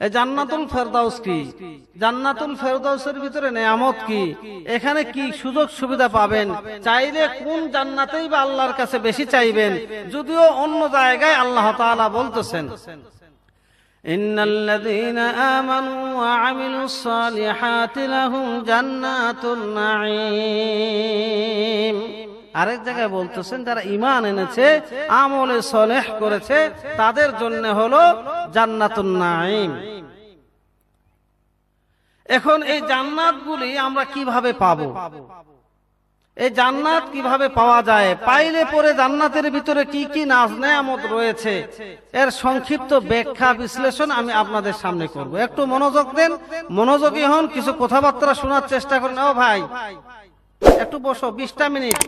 এই জান্নাতুল ফেরদাউস কি জান্নাতুল ফেরদাউসের ভিতরে নেয়ামত কি এখানে কি সুযোগ সুবিধা পাবেন চাইলে কোন জান্নাতেই বা আল্লাহর কাছে বেশি চাইবেন যদিও অন্য জায়গায় আল্লাহ তাআলা বলতেছেন إن الذين آمنوا وعملوا الصالحات لهم جنات النعيم আরেক জায়গায় বলতেছেন, যারা ইমান এনেছে, আমলে সলেহ করেছে, তাদের জন্য হলো জান্নাতুন নাঈম। এখন এই জান্নাতগুলি আমরা কীভাবে পাবো? এই জান্নাত কীভাবে পাওয়া যায়? পাইলে পরে জান্নাতের ভিতরে কি কি নাজ নেয়ামত রয়েছে? এর সংক্ষিপ্ত ব্যাখ্যা, বিশ্লেষণ আমি আপনাদের সামনে করব। একটু মনোযোগ দেন, মনোযোগী হন, কিছু কথাবার্তা শোনার চেষ্টা করেন। ও ভাই একটু বসো, বিশটা মিনিট।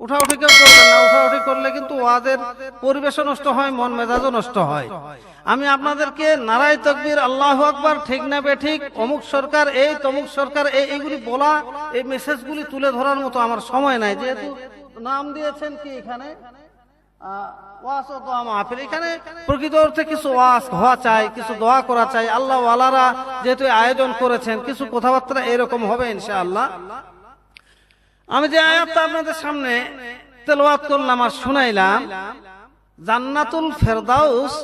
উঠাউঠি কেউ করবেন না উঠাউঠি করলে কিন্তু ওয়াজের পরিবেশও নষ্ট হয়, মন মেজাজও নষ্ট হয়। আমি আপনাদেরকে নারাই তকবির, আল্লাহ আকবার, ঠিক না বে ঠিক অমুক সরকার এই, তমুক সরকার এই, এইগুলি বলা, এই মেসেজগুলি তুলে ধরার মতো আমার সময় নাই। যেহেতু নাম দিয়েছেন কি এখানে? প্রকৃত অর্থে কিছু হওয়া চাই, কিছু দোয়া করা চাই। আল্লাহ যেহেতু আয়োজন করেছেন, কিছু কথাবার্তা এরকম হবে ইনশাআল্লাহ। আমি যে আয়াতটা আপনাদের সামনে তেলাওয়াত আর শুনাইলাম, জান্নাতুল ফেরদাউস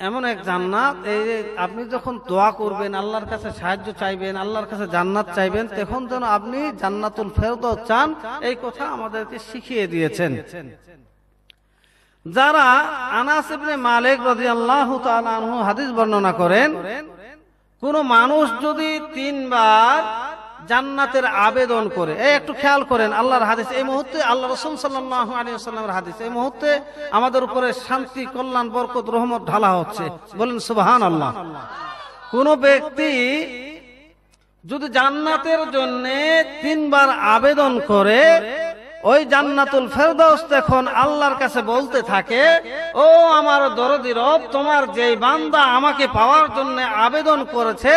এমন এক জান্নাত, এই আপনি যখন দোয়া করবেন, আল্লাহর কাছে সাহায্য চাইবেন, আল্লাহর কাছে জান্নাত চাইবেন, তখন যেন আপনি জান্নাতুল ফেরদাউস চান, এই কথা আমাদেরকে শিখিয়ে দিয়েছেন। যারা আনাস ইবনে মালিক রাদিয়াল্লাহু তাআলা আনহু হাদিস বর্ণনা করেন, কোন মানুষ যদি তিনবার জান্নাতের আবেদন করে। এই একটু খেয়াল করেন, আল্লাহর হাদিস। এই মুহূর্তে আল্লাহ রসুল সাল্লাহ হাদিস। এই মুহূর্তে আমাদের উপরে শান্তি, কল্যাণ, বরকত, রহমত ঢালা হচ্ছে। বলেন সুবাহান আল্লাহ কোন ব্যক্তি যদি জান্নাতের জন্য তিনবার আবেদন করে ওই জান্নাতুল ফেরদাউস তখন আল্লাহর কাছে বলতে থাকে, ও আমার দরদি রব, তোমার যে বান্দা আমাকে পাওয়ার জন্য আবেদন করেছে,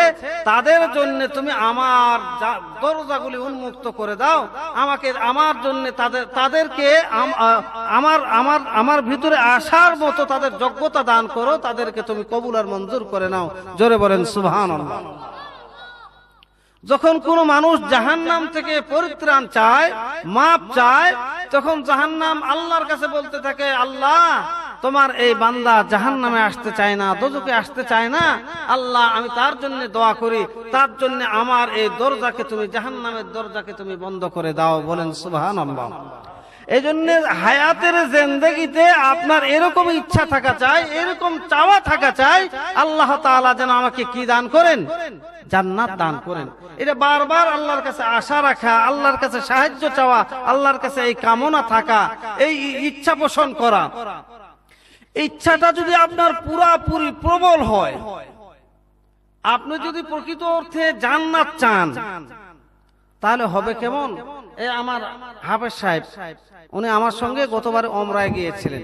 তাদের জন্য তুমি আমার দরজাগুলি উন্মুক্ত করে দাও। আমাকে, আমার জন্য তাদের, তাদেরকে আমার আমার আমার ভিতরে আসার মতো তাদের যোগ্যতা দান করো, তাদেরকে তুমি কবুল আর মঞ্জুর করে নাও। জোরে বলেন, সুবহানাল্লাহ। যখন কোন মানুষ জাহান নাম থেকে পরিত্রাণ চায়, মাপ চায়, তখন জাহান নাম আল্লাহর কাছে বলতে থাকে, আল্লাহ, তোমার এই বান্দা জাহান নামে আসতে চায় না দোজকে আসতে চায় না। আল্লাহ, আমি তার জন্য দোয়া করি, তার জন্য আমার এই দরজাকে তুমি জাহান নামের দরজাকে তুমি বন্ধ করে দাও। বলেন, সুবহানাল্লাহ। এই হায়াতের জেন্দেগিতে আপনার এরকম ইচ্ছা থাকা চাই, এরকম চাওয়া থাকা চাই, আল্লাহ তাআলা যেন আমাকে কি দান করেন? জান্নাত দান করেন। এটা বারবার আল্লাহর কাছে আশা রাখা, আল্লাহর কাছে সাহায্য চাওয়া, আল্লাহর কাছে এই কামনা থাকা, এই ইচ্ছা পোষণ করা। ইচ্ছাটা যদি আপনার পুরাপুরি প্রবল হয়, আপনি যদি প্রকৃত অর্থে জান্নাত চান, তাহলে হবে কেমন? আমার হাফেজ সাহেব, উনি আমার সঙ্গে গতবারে অমরায় গিয়েছিলেন।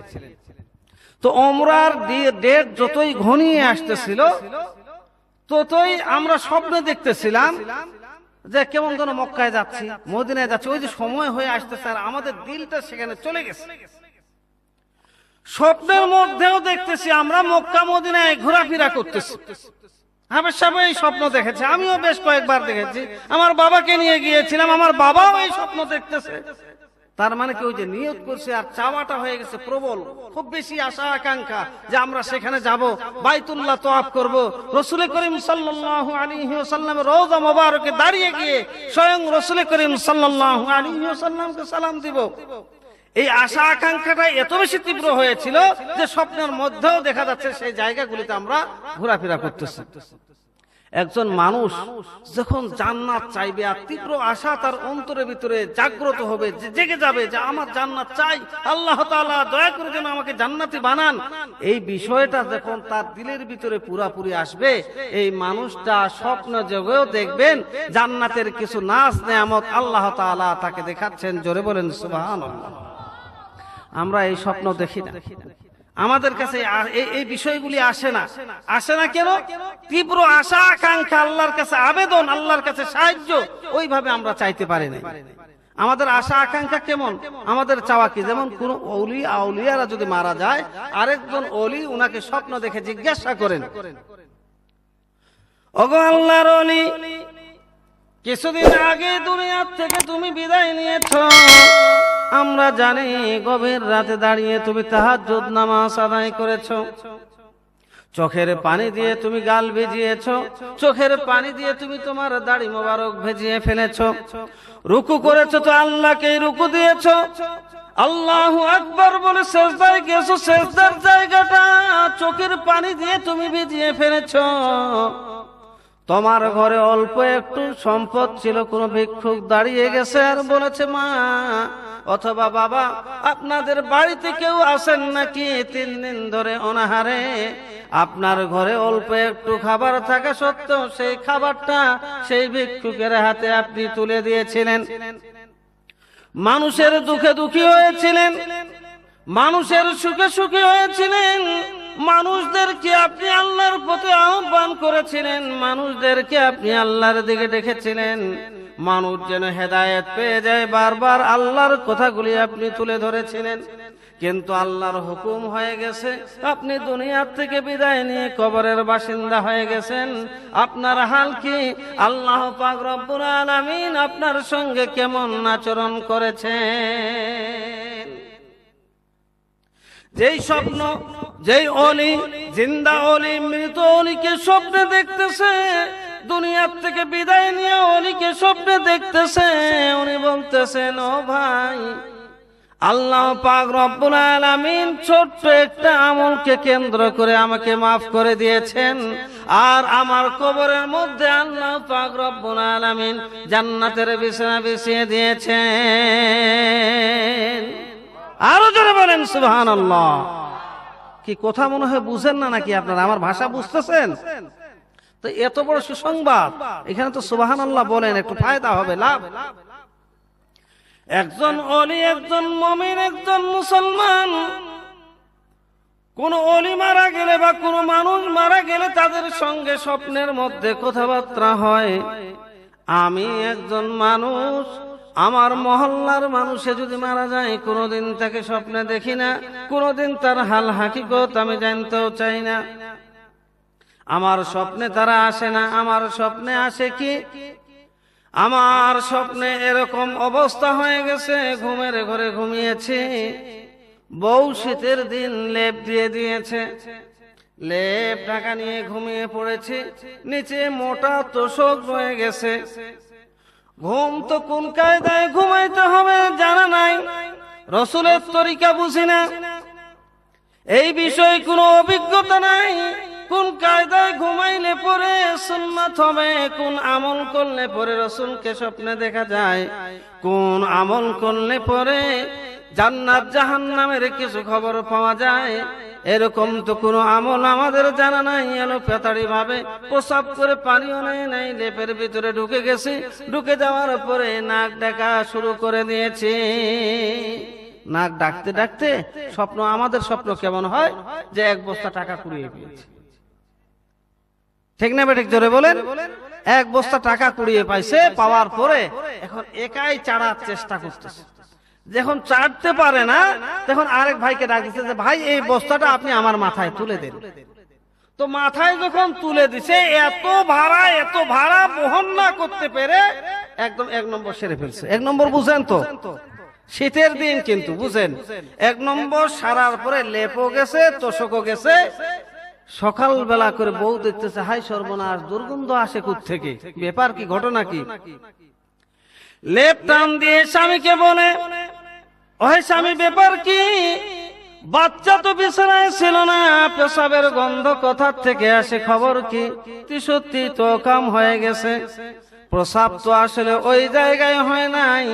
তো অমরার ডেট যতই ঘনিয়ে আসতেছিল, ততই আমরা স্বপ্নে দেখতেছিলাম যে কেমন যেন মক্কায় যাচ্ছি, মদিনায় যাচ্ছি। ওই যে সময় হয়ে আসতেছে আর আমাদের দিলটা সেখানে চলে গেছে। স্বপ্নের মধ্যেও দেখতেছি আমরা মক্কা মদিনায় ঘোরাফেরা করতেছি। হাবের সাহেব এই স্বপ্ন দেখেছে, আমিও বেশ কয়েকবার দেখেছি। আমার বাবাকে নিয়ে গিয়েছিলাম, আমার বাবাও এই স্বপ্ন দেখতেছে। তার মানে কি ওই যে নিয়োগ করছে আর চাওয়াটা হয়ে গেছে প্রবল, খুব বেশি আশা, আকাঙ্ক্ষা যে আমরা সেখানে যাব। বাইতুল্লাহ তোয়াফ করব। রসুল করিম ওয়াসাল্লামের রওজা মোবারকে দাঁড়িয়ে গিয়ে স্বয়ং রসুল করিম সাল্লাল্লাহু আলাইহি ওয়াসাল্লামকে সালাম দিব। এই আশা আকাঙ্ক্ষাটা এত বেশি তীব্র হয়েছিল যে স্বপ্নের মধ্যেও দেখা যাচ্ছে সেই জায়গাগুলিতে আমরা ঘোরাফেরা করতেছি। একজন মানুষ যখন জান্নাত চাইবে আর তীব্র আশা তার অন্তরের ভিতরে জাগ্রত হবে জেগে যাবে যে আমার জান্নাত চাই, আল্লাহ তাআলা দয়া করে যেন আমাকে জান্নাতি বানান। এই বিষয়টা যখন তার দিলের ভিতরে পুরাপুরি আসবে, এই মানুষটা স্বপ্ন জগেও দেখবেন জান্নাতের কিছু নাচ নেয়ামত আল্লাহ তাআলা তাকে দেখাচ্ছেন। জোরে বলেন, সুবহানাল্লাহ। আমরা এই স্বপ্ন দেখি না। আমাদের কাছে এই বিষয়গুলি আসে না। আসে না কেন? তীব্র আশা, আকাঙ্ক্ষা, আল্লাহর কাছে আবেদন, আল্লাহর কাছে সাহায্য, ওইভাবে আমরা চাইতে পারি না আমাদের আশা, আকাঙ্ক্ষা কেমন? আমাদের চাওয়া কি? যেমন কোন অলি, আউলিয়ারা যদি মারা যায়, আরেকজন অলি উনাকে স্বপ্ন দেখে জিজ্ঞাসা করেন, ওগো আল্লাহর অলি, কিছুদিন আগে দুনিয়ার থেকে তুমি বিদায় নিয়েছ। আমরা জানি গভীর রাতে দাঁড়িয়ে তুমি তাহাজ্জুদ নামাজ আদায় করেছ। চোখের পানি দিয়ে তুমি গাল ভিজিয়েছ। চোখের পানি দিয়ে তুমি তোমার দাড়ি মোবারক ভেজিয়ে ফেলেছ। রুকু করেছ তো আল্লাহকে রুকু দিয়েছ। আল্লাহ আকবার বলে শেষদায় গেছো শেষদার জায়গাটা চোখের পানি দিয়ে তুমি ভিজিয়ে ফেলেছ। তোমার ঘরে অল্প একটু সম্পদ ছিল, কোনো ভিক্ষুক দাঁড়িয়ে গেছে আর বলেছে, মা অথবা বাবা, আপনাদের বাড়িতে কেউ আসেন নাকি? তিন দিন ধরে অনাহারে। আপনার ঘরে অল্প একটু খাবার থাকা সত্ত্বেও সেই খাবারটা সেই ভিক্ষুকের হাতে আপনি তুলে দিয়েছিলেন। মানুষের দুঃখে দুঃখী হয়েছিলেন। মানুষের সুখে সুখী হয়েছিলেন। মানুষদেরকে আপনি আল্লাহর প্রতি আহ্বান করেছিলেন। মানুষদেরকে আপনি আল্লাহর দিকে ডেকেছিলেন। মানুষ যেন হেদায়েত পেয়ে যায়, বারবার আল্লাহর কথাগুলি আপনি তুলে ধরেছিলেন। কিন্তু আল্লাহর হুকুম হয়ে গেছে, আপনি দুনিয়ার থেকে বিদায় নিয়ে কবরের বাসিন্দা হয়ে গেছেন। আপনার হাল কি? আল্লাহ পাক রব্বুল আপনার সঙ্গে কেমন আচরণ করেছেন? যেই স্বপ্ন, যেই অলি, জিন্দা অলি, মৃত অলিকে স্বপ্নে দেখতেছে দুনিয়ার থেকে বিদায় নিয়ে অলিকে স্বপ্নে দেখতেছে, উনি বলতেছেন ও ভাই, আল্লাহ পাক রব্বুল আলামিন ছোট্ট একটা আমলকে কেন্দ্র করে আমাকে মাফ করে দিয়েছেন। আর আমার কবরের মধ্যে আল্লাহ পাক রব্বুল আলামিন জান্নাতের বিছানা বিছিয়ে দিয়েছেন। আরও জোরে বলেন সুবহান কি কথা মনে হয় বুঝেন না নাকি আপনারা? আমার ভাষা বুঝতেছেন? তো এত বড় সুসংবাদ। এখানে তো সুবাহান আল্লাহ বলেন, একটু ফায়দা হবে, লাভ। একজন অলি একজন মমিন, একজন মুসলমান। কোন অলি মারা গেলে বা কোন মানুষ মারা গেলে তাদের সঙ্গে স্বপ্নের মধ্যে কথাবার্তা হয়। আমি একজন মানুষ, আমার মহল্লার মানুষে যদি মারা যায়, কোনোদিন তাকে স্বপ্নে দেখি না, কোনোদিন তার হাল হাকিকত আমি জানতেও চাই না। আমার স্বপ্নে তারা আসে না, আমার স্বপ্নে আসে কি? আমার স্বপ্নে এরকম অবস্থা হয়ে গেছে, ঘুমের ঘরে ঘুমিয়েছি। বউ শীতের দিন লেপ দিয়ে দিয়েছে। লেপ ঢাকা নিয়ে ঘুমিয়ে পড়েছি, নিচে মোটা তোষক রয়ে গেছে। ঘুম তো কোন কায়দায় ঘুমাইতে হবে জানা নাই, রসুলের তরিকা বুঝি না। এই বিষয়ে কোনো অভিজ্ঞতা নাই। কোন কায়দায় ঘুমাইলে পরে সুন্নাত হবে? কোন আমল করলে পরে রসুলকে স্বপ্নে দেখা যায়? কোন আমল করলে পরে জান্নাত জাহান্নামের কিছু খবর পাওয়া যায়? এরকম তো কোনো আমল আমাদের জানা নাই। এলো পেতাড়ি ভাবে প্রসাব করে পানিও নেই নাই। লেপের ভিতরে ঢুকে গেছে। ঢুকে যাওয়ার পরে নাক ডাকা শুরু করে দিয়েছে। নাক ডাকতে ডাকতে স্বপ্ন, আমাদের স্বপ্ন কেমন হয়? যে এক বস্তা টাকা কুড়িয়ে পেয়েছে ঠিক না বেঠিক জোরে বলেন? এক বস্তা টাকা কুড়িয়ে পাইছে, পাওয়ার পরে এখন একাই চাড়ার চেষ্টা করতেছে। যখন চাটতে পারে না, তখন আরেক ভাইকে ডাক দিচ্ছে যে, ভাই, এই বস্তাটা আপনি আমার মাথায় তুলে দেন। তো মাথায় যখন তুলে দিছে, এত ভাড়া এত ভাড়া বহন না করতে পেরে একদম এক নম্বর সেরে ফেলছে। এক নম্বর বুঝেন তো? শীতের দিন কিন্তু, বুঝেন? এক নম্বর সারার পরে লেপও গেছে, তোষকও গেছে সকাল বেলা করে বউ দেখতেছে, হাই সর্বনাশ, দুর্গন্ধ আসে কুত থেকে ব্যাপার কি, ঘটনা কি? লেপ টান দিয়ে স্বামীকে বলে, ওহে স্বামী, ব্যাপার কি? বাচ্চা তো বিছানায় ছিল না, পেশাবের গন্ধ কথার থেকে আসে খবর কি? তুই সত্যি তো কাম হয়ে গেছে। প্রসাব তো আসলে ওই জায়গায় হয় নাই।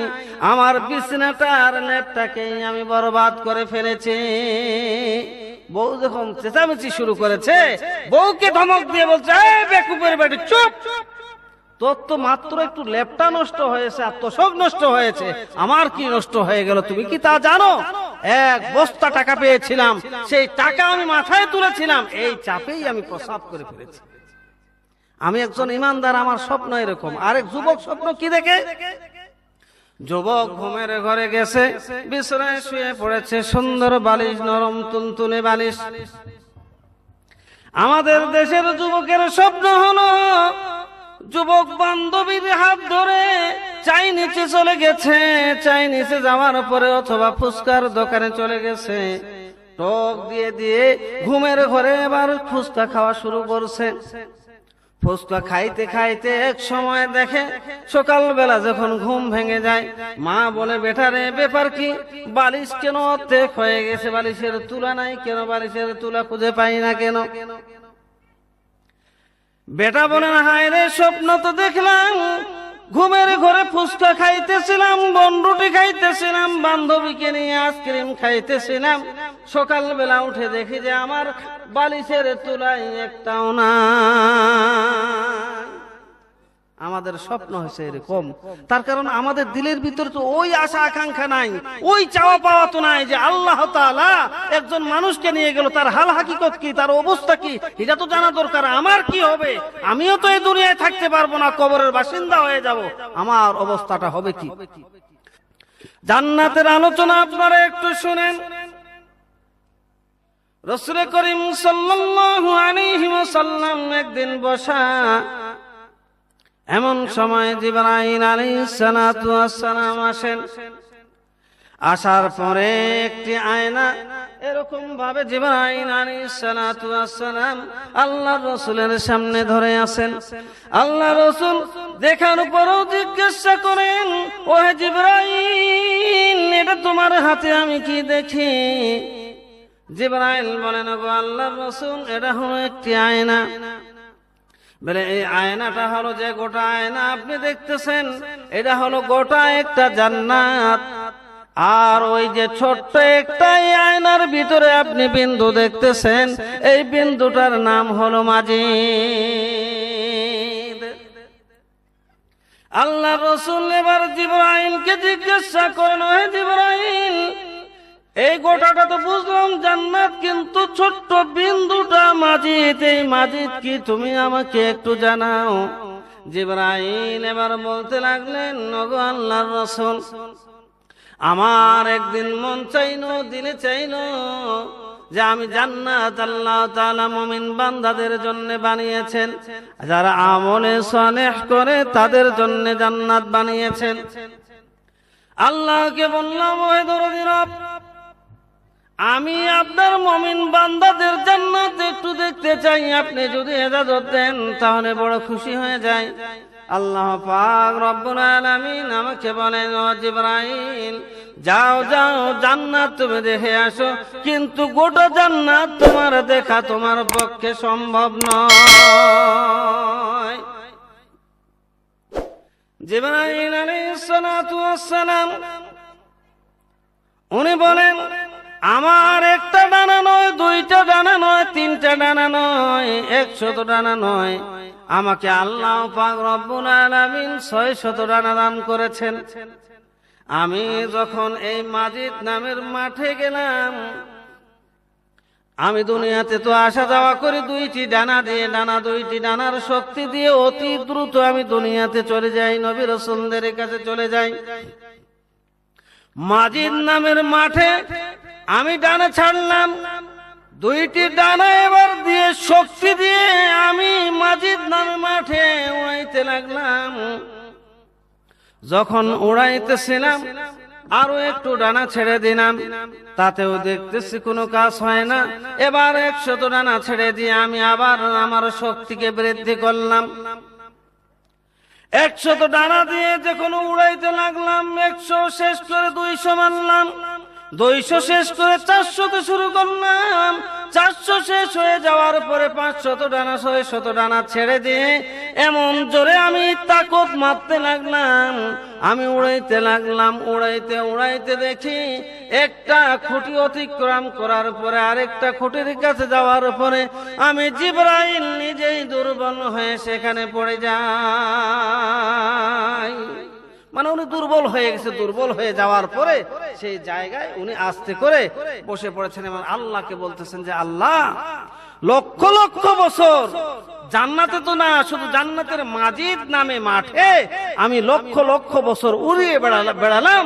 আমার বিছানাটা আর লেপটাকেই আমি বরবাদ করে ফেলেছি। বউ যখন চেঁচামেচি শুরু করেছে, বউকে ধমক দিয়ে বলছে "এই বেকুবের বাড়ি চুপ! তোর তো মাত্র একটু লেপটা নষ্ট হয়েছে আর তোষক নষ্ট হয়েছে। আমার কি নষ্ট হয়ে গেল তুমি কি তা জানো? এক বস্তা টাকা পেয়েছিলাম, সেই টাকা আমি মাথায় তুলেছিলাম, এই চাপেই আমি প্রসাব করে ফেলেছি। আমি একজন ইমানদার, আমার স্বপ্ন এরকম। আরেক যুবক স্বপ্ন কি দেখে? যুবক ঘুমের ঘরে গেছে, বিছানায় শুয়ে পড়েছে, সুন্দর বালিশ, নরম তুলতুলে বালিশ। আমাদের দেশের যুবকের স্বপ্ন হলো, যুবক বান্ধবীর হাত ধরে চাইনিচে চলে গেছে চাইনিচে যাওয়ার পরে অথবা ফুচকার দোকানে চলে গেছে। টক দিয়ে দিয়ে ঘুমের ঘরে এবার ফুচকা খাওয়া শুরু করছে। ফুচকা খাইতে খাইতে এক সময় দেখে সকালবেলা যখন ঘুম ভেঙে যায়, মা বলে, বেটারে, ব্যাপার কি? বালিশ কেন অর্ধেক হয়ে গেছে? বালিশের তুলা নাই কেন? বালিশের তুলা খুঁজে পাই না কেন? বেটা বলে না হায় রে, স্বপ্ন তো দেখলাম। ঘুমের ঘরে ফুচকা খাইতেছিলাম বনরুটি খাইতেছিলাম, বান্ধবীকে নিয়ে আইসক্রিম খাইতেছিলাম। সকালবেলা উঠে দেখি যে আমার বালিশের তুলাই একটাও না। আমাদের স্বপ্ন হয়েছে এরকম। তার কারণ আমাদের দিলের ভিতরে তো ওই আশা, আকাঙ্ক্ষা নাই। ওই চাওয়া পাওয়া তো নাই যে আল্লাহ একজন মানুষকে নিয়ে গেল, তার হাল হাকিকত কি, তার অবস্থা কি? এটা তো জানা দরকার, আমার কি হবে? আমিও তো এই দুনিয়ায় থাকতে পারব না, কবরের বাসিন্দা হয়ে যাব। আমার অবস্থাটা হবে কি? জান্নাতের আলোচনা আপনারা একটু শুনেন। রসুল করিম সাল্লাল্লাহু আলাইহি ওয়াসাল্লাম একদিন বসা এমন সময় জিবরাইল সালাতু ওয়াসসালাম আসেন। আসার পরে একটি আয়না এরকম ভাবে জিবরাইল সালাতু ওয়াসসালাম আল্লাহর রাসূলের সামনে ধরে আছেন। আল্লাহ রাসূল দেখার পরও জিজ্ঞাসা করেন ও হে জিবরাইল এটা তোমার হাতে আমি কি দেখি? জিবরাইল বলেন গো আল্লাহর রাসূল, এটা হলো একটি আয়না। এই আয়নাটা হলো যে গোটা আয়না, আপনি দেখতেছেন? এটা হলো গোটা একটা জান্নাত। আর ওই যে ছোট্ট একটা এই আয়নার ভিতরে আপনি বিন্দু দেখতেছেন, এই বিন্দুটার নাম হলো মাজিদ। আল্লাহ রসুল এবার জিব্রাইলকে জিজ্ঞাসা করেন হে জিব্রাইল, এই গোটাটা তো বুঝলাম জান্নাত, কিন্তু ছোট্ট বিন্দুটা মাজিদ এই মাজিদ কি তুমি আমাকে একটু জানাও? জিব্রাইল এবার বলতে লাগলেন নগো আল্লাহর রসুল, আমার একদিন মন চাইলো, দিলে চাইলো যে আমি জান্নাত আল্লাহ তাআলা মুমিন বান্দাদের জন্য বানিয়েছেন, যারা আমলে সালেহ করে তাদের জন্য জান্নাত বানিয়েছেন। আল্লাহকে বললাম ওহে দরদি রব আমি আপনার মমিন বান্দাদের জান্নাত একটু দেখতে চাই। আপনি যদি এজাজত দেন, তাহলে বড় খুশি হয়ে যায়। আল্লাহ পাক রব্বুল আলামিন আমাকে বলেন, ও জিবরাইল, যাও যাও, জান্নাত তুমি দেখে আসো। কিন্তু গোটা জান্নাত তোমার দেখা তোমার পক্ষে সম্ভব নয়। জিবরাইল আলাইহিস সালাম, উনি বলেন আমার একটা ডানা নয়, দুইটা ডানা নয়, তিনটা ডানা নয়, একশত ডানা নয়। আমাকে আল্লাহ আলামিন ছয় শত ডানা দান করেছেন। আমি যখন এই মাজিদ নামের মাঠে গেলাম, আমি দুনিয়াতে তো আসা যাওয়া করি, দুইটি ডানা দিয়ে ডানা, দুইটি ডানার শক্তি দিয়ে অতি দ্রুত আমি দুনিয়াতে চলে যাই, নবী রসুলদের কাছে চলে যাই। মাজিদ নামের মাঠে আমি ডানা ছাড়লাম। দুইটি ডানা এবার দিয়ে শক্তি দিয়ে আমি মাজিদ নামে মাঠে উড়াইতে লাগলাম। যখন উড়াইতেছিলাম, আরও একটু ডানা ছেড়ে দিলাম। তাতেও দেখতেছি কোনো কাজ হয় না। এবার একশত ডানা ছেড়ে দিয়ে আমি আবার আমার শক্তিকে বৃদ্ধি করলাম। একশত ডানা দিয়ে যখন উড়াইতে লাগলাম, একশো শেষ করে দুইশো মানলাম। দুইশো শেষ করে চারশোতে শুরু করলাম। চারশো শেষ হয়ে যাওয়ার পরে পাঁচশত ডানা ছয় শত ডানা ছেড়ে দিয়ে এমন জোরে আমি তাকত মারতে লাগলাম। আমি উড়াইতে লাগলাম, উড়াইতে উড়াইতে দেখি একটা খুঁটি অতিক্রম করার পরে আরেকটা খুঁটির কাছে যাওয়ার পরে আমি জিব্রাইল নিজেই দুর্বল হয়ে সেখানে পড়ে যাই। মানে উনি দুর্বল হয়ে গেছে, দুর্বল হয়ে যাওয়ার পরে সেই জায়গায় উনি আস্তে করে বসে পড়েছেন এবং আল্লাহকে বলতেছেন যে, আল্লাহ, লক্ষ লক্ষ বছর জান্নাতে তো না, শুধু জান্নাতের মাজিদ নামে মাঠে আমি লক্ষ লক্ষ বছর উড়িয়ে বেড়ালাম বেড়ালাম।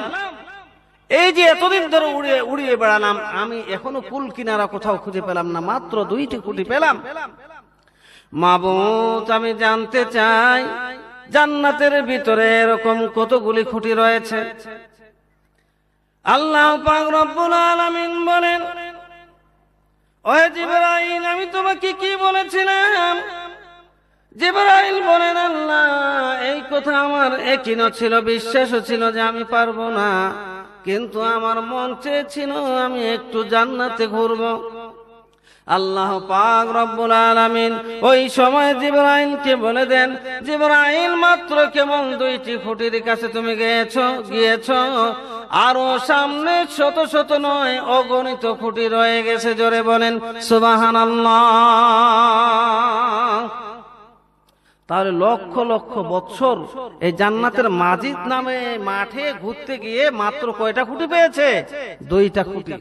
এই যে এতদিন ধরে উড়িয়ে উড়িয়ে বেড়ালাম, আমি এখনও কুল কিনারা কোথাও খুঁজে পেলাম না, মাত্র দুইটি খুঁটি পেলাম। মাবুত আমি জানতে চাই, জান্নাতের ভিতরে এরকম কতগুলি খুঁটি রয়েছে? আল্লাহ পাক রব্বুল আলামিন বলেন, ওহে জিবরাইল, আমি তোমাকে কি বলেছিলাম? জিবরাইল বলেন, আল্লাহ, এই কথা আমার একই ছিল বিশ্বাসও ছিল যে আমি পারব না। কিন্তু আমার মন চেয়েছিল আমি একটু জান্নাতে ঘুরবো। আল্লাহ পাক রব্বুল আলামিন ওই সময় জিবরাইলকে বলে দেন, জিবরাইল, মাত্র কেমন দুইটি খুঁটির কাছে তুমি গিয়েছো গিয়েছো। আরও সামনে শত শত নয় অগণিত খুঁটি রয়ে গেছে। জোরে বলেন, সুবহানাল্লাহ। তাহলে লক্ষ লক্ষ বৎসর এই জান্নাতের মাজিদ নামে মাঠে ঘুরতে গিয়ে মাত্র কয়টা খুঁটি পেয়েছে? দুইটা খুঁটি।